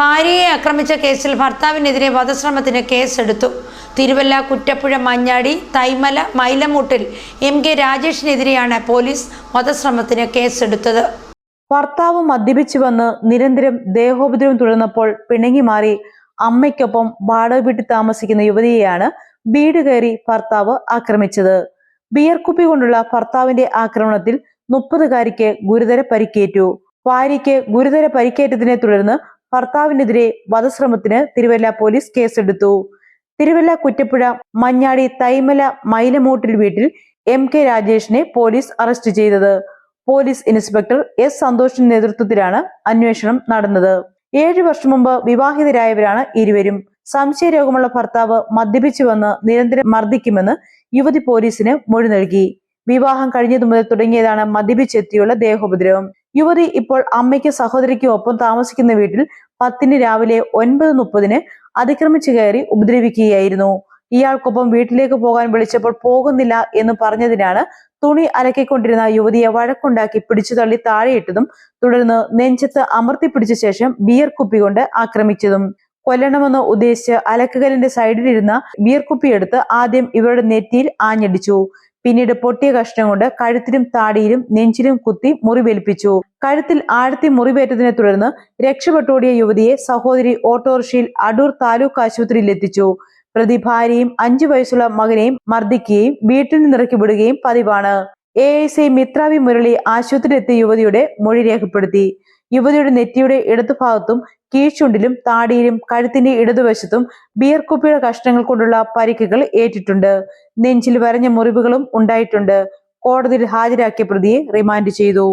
ഭാര്യയെ ആക്രമിച്ച കേസിൽ ഭർത്താവിനെതിരെ വധശ്രമത്തിന് കേസെടുത്തു. തിരുവല്ല കുറ്റപ്പുഴ മഞ്ഞാടി തൈമല മൈലമൂട്ടിൽ എം കെ രാജേഷിനെതിരെയാണ് പോലീസ് വധശ്രമത്തിന് കേസെടുത്തത്. ഭർത്താവ് മദ്യപിച്ചു വന്ന് നിരന്തരം ദേഹോപദ്രവം തുടർന്നപ്പോൾ പിണങ്ങി മാറി അമ്മയ്ക്കൊപ്പം വാടക വീട്ടിൽ താമസിക്കുന്ന യുവതിയെയാണ് വീട് കയറി ഭർത്താവ് ആക്രമിച്ചത്. ബിയർ കുപ്പി കൊണ്ടുള്ള ഭർത്താവിന്റെ ആക്രമണത്തിൽ മുപ്പതുകാരിക്ക് ഗുരുതര പരിക്കേറ്റു. ഭാര്യയ്ക്ക് ഗുരുതര പരിക്കേറ്റതിനെ തുടർന്ന് ഭർത്താവിനെതിരെ വധശ്രമത്തിന് തിരുവല്ല പോലീസ് കേസെടുത്തു. തിരുവല്ല കുറ്റപ്പുഴ മഞ്ഞാടി തൈമല മൈലമോട്ടിൽ വീട്ടിൽ എം കെ രാജേഷിനെ പോലീസ് അറസ്റ്റ് ചെയ്തത്. പോലീസ് ഇൻസ്പെക്ടർ എസ് സന്തോഷിന്റെ നേതൃത്വത്തിലാണ് അന്വേഷണം നടന്നത്. ഏഴു വർഷം മുമ്പ് വിവാഹിതരായവരാണ് ഇരുവരും. സംശയരോഗമുള്ള ഭർത്താവ് മദ്യപിച്ചു വന്ന് നിരന്തരം മർദ്ദിക്കുമെന്ന് യുവതി പോലീസിന് മൊഴി നൽകി. വിവാഹം കഴിഞ്ഞതു മുതൽ തുടങ്ങിയതാണ് മദ്യപിച്ചെത്തിയുള്ള ദേഹോപദ്രവം. യുവതി ഇപ്പോൾ അമ്മയ്ക്കും സഹോദരിക്കും ഒപ്പം താമസിക്കുന്ന വീട്ടിൽ പത്തിന് രാവിലെ ഒൻപത് മുപ്പതിന് അതിക്രമിച്ചു കയറി ഉപദ്രവിക്കുകയായിരുന്നു. ഇയാൾക്കൊപ്പം വീട്ടിലേക്ക് പോകാൻ വിളിച്ചപ്പോൾ പോകുന്നില്ല എന്ന് പറഞ്ഞതിനാണ് തുണി അലക്കിക്കൊണ്ടിരുന്ന യുവതിയെ വഴക്കുണ്ടാക്കി പിടിച്ചു തള്ളി താഴെയിട്ടതും തുടർന്ന് നെഞ്ചത്ത് അമർത്തിപ്പിടിച്ച ശേഷം ബിയർ കുപ്പി കൊണ്ട് ആക്രമിച്ചതും. കൊല്ലണമെന്ന് ഉദ്ദേശിച്ച് അലക്കുകലിന്റെ സൈഡിലിരുന്ന ബിയർ കുപ്പിയെടുത്ത് ആദ്യം ഇവരുടെ നെറ്റിയിൽ ആഞ്ഞടിച്ചു. പിന്നീട് പൊട്ടിയ കഷ്ണം കൊണ്ട് കഴുത്തിലും താടിയിലും നെഞ്ചിലും കുത്തി മുറിവേൽപ്പിച്ചു. കഴുത്തിൽ ആഴത്തി മുറിവേറ്റതിനെ തുടർന്ന് രക്ഷപ്പെട്ടോടിയ യുവതിയെ സഹോദരി ഓട്ടോറിക്ഷയിൽ അടൂർ താലൂക്ക് ആശുപത്രിയിൽ എത്തിച്ചു. പ്രതി ഭാര്യയും അഞ്ചു വയസ്സുള്ള മകനെയും മർദ്ദിക്കുകയും വീട്ടിൽ നിന്ന് ഇറക്കി വിടുകയും പതിവാണ്. എ എസ് ഐ മിത്രാവി മുരളി ആശുപത്രിയിലെത്തിയ യുവതിയുടെ മൊഴി രേഖപ്പെടുത്തി. യുവതിയുടെ നെറ്റിയുടെ ഇടതുഭാഗത്തും കീഴ്ചുണ്ടിലും താടിയിലും കഴുത്തിന്റെ ഇടതുവശത്തും ബിയർ കുപ്പിയുടെ കഷ്ണങ്ങൾ കൊണ്ടുള്ള പരിക്കുകൾ ഏറ്റിട്ടുണ്ട്. നെഞ്ചിൽ വരഞ്ഞ മുറിവുകളും ഉണ്ടായിട്ടുണ്ട്. കോടതിയിൽ ഹാജരാക്കിയ പ്രതിയെ റിമാൻഡ് ചെയ്തു.